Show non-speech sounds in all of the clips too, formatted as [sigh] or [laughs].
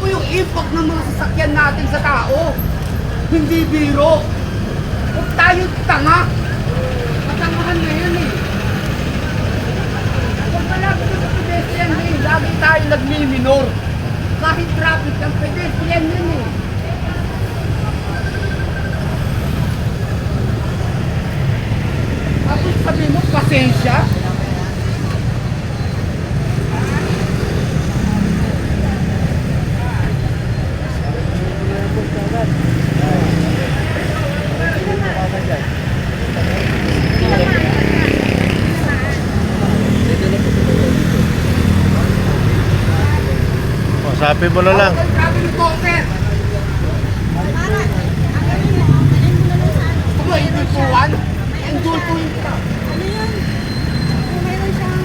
po yung impact ng mga sasakyan natin sa tao. Hindi biro. Huwag tayo tanga. Matangahan na yan eh. Huwag lang sa pedestrian eh. Lagi tayo nagmi-minor. Kahit traffic ang pedestrian yan eh. Tapos sabi mo, pasensya. Sabi mo na lang. Ang sabi ni Coker. Gusto mo, ibigpuan? Indultuin ka. Ano yun? Kung mayroon siyang...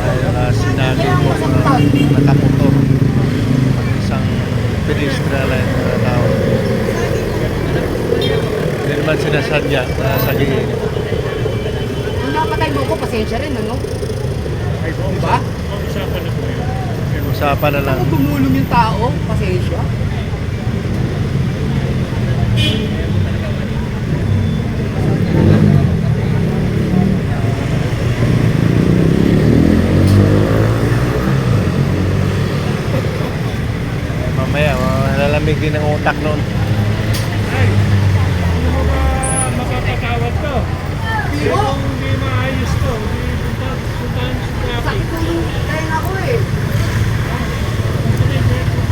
Ay, uh, sinabi mo na nakamotor. Isang na yung tao. Hindi naman sinasadya na sagihin. Kung napatay mo ko, pasensya rin, ano? Diba? Usapan na lang. Kung tumulong yung tao, pasensya. Din ang utak nun. Ay, hindi mo ba makakatawad to? Biro? Kung hindi maayos to, hindi punta, puntahan sa traffic. Sakit ko yung tayo ako eh. Hindi,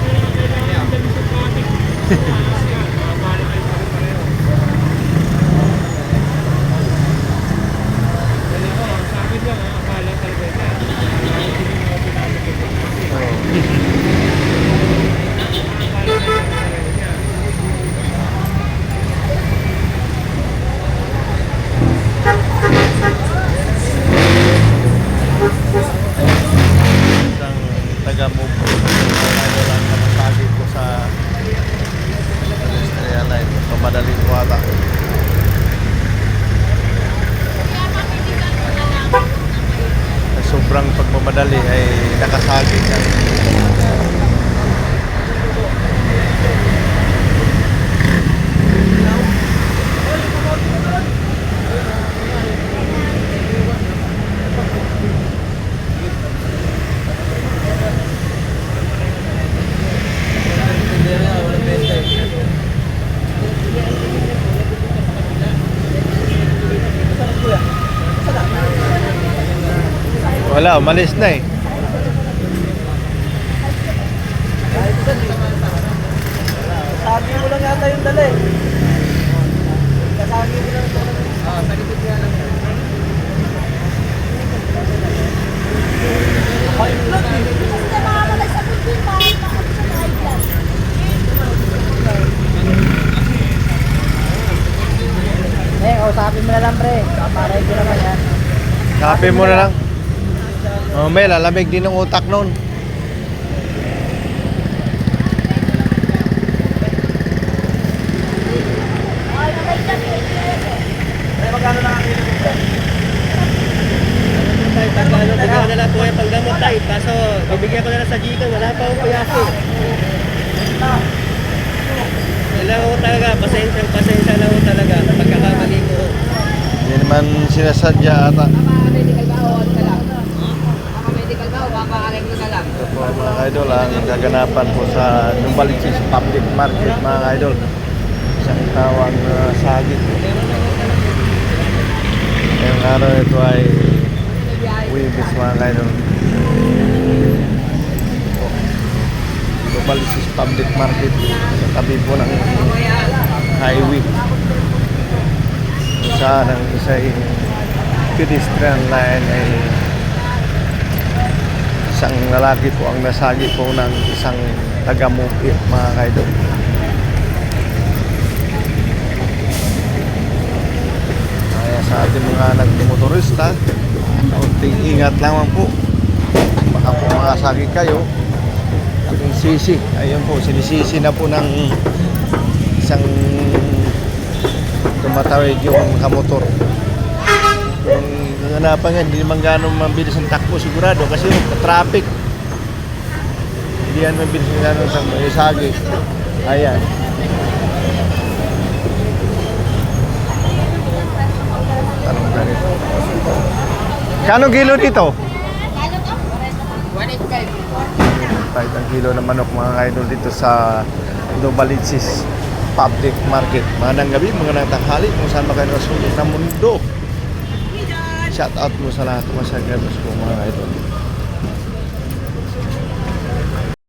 kaya kailangan dali sa traffic. [laughs] Maayos ka, makakala kayo pare-pareho. Dali ko, ang sa akin lang, ah, akala talaga ito. Hindi mo pinapagod ng traffic. Akala kayo pare-pareho niya. Isang taga-move. Ano lang namatagi ko sa pedestrian line. Pamadaling ko ata. Sa pagmamadali ay nakasaging ang Wala, umalis na eh. Sabi mo lang yata yung dala eh. Kasagi mo lang dala. Oo, sa likod nga lang. Ay, vlog eh. Kasi makakalay sa building, bakit takot sa high blood? Eh, kausapin mo na lang pre. Para ko naman yan. Kape mo na lang. Oh, may lalamig din ang utak pagkano, bigyan ko na lang po yung panggamot tay. Kaso, bibigyan ko lang sa Gcash, wala pa akong payasi. Kailangan talaga, pasensya, pasensya na ko talaga. Pagkakamali ko. Hindi naman sinasadya ata o ano na lang? Maka-medical ba o maka-recto na? Ito po mga idol, ang gaganapan po sa Numbaliches Public Market mga idol. Isang tawang uh, sagit. Ngayong araw ito ay Wibis mga idol. Numbaliches Public Market sa tabi po ng highway. Saan ang isa ay pedestrian line ay isang lalaki po ang nasagi po ng isang taga-mupit mga kaidol. Kaya sa ating mga nagmotorista, kaunting ingat lamang po. Baka po makasagi kayo. Ating sisi, ayun po, sinisisi na po ng isang tumatawid yung kamotor. Nanganapan nga, hindi naman gano'ng mabilis ang takbo sigurado kasi traffic. Hindi yan mabilis ang gano'ng sa isagi. Ayan. Kano kilo dito? Kahit ang kilo ng manok mga idol dito sa Novaliches Public Market. Magandang gabi, magandang tanghali kung saan nasulog ng mundo. Shout out mo sa lahat ng mga sagabos ko mga idol.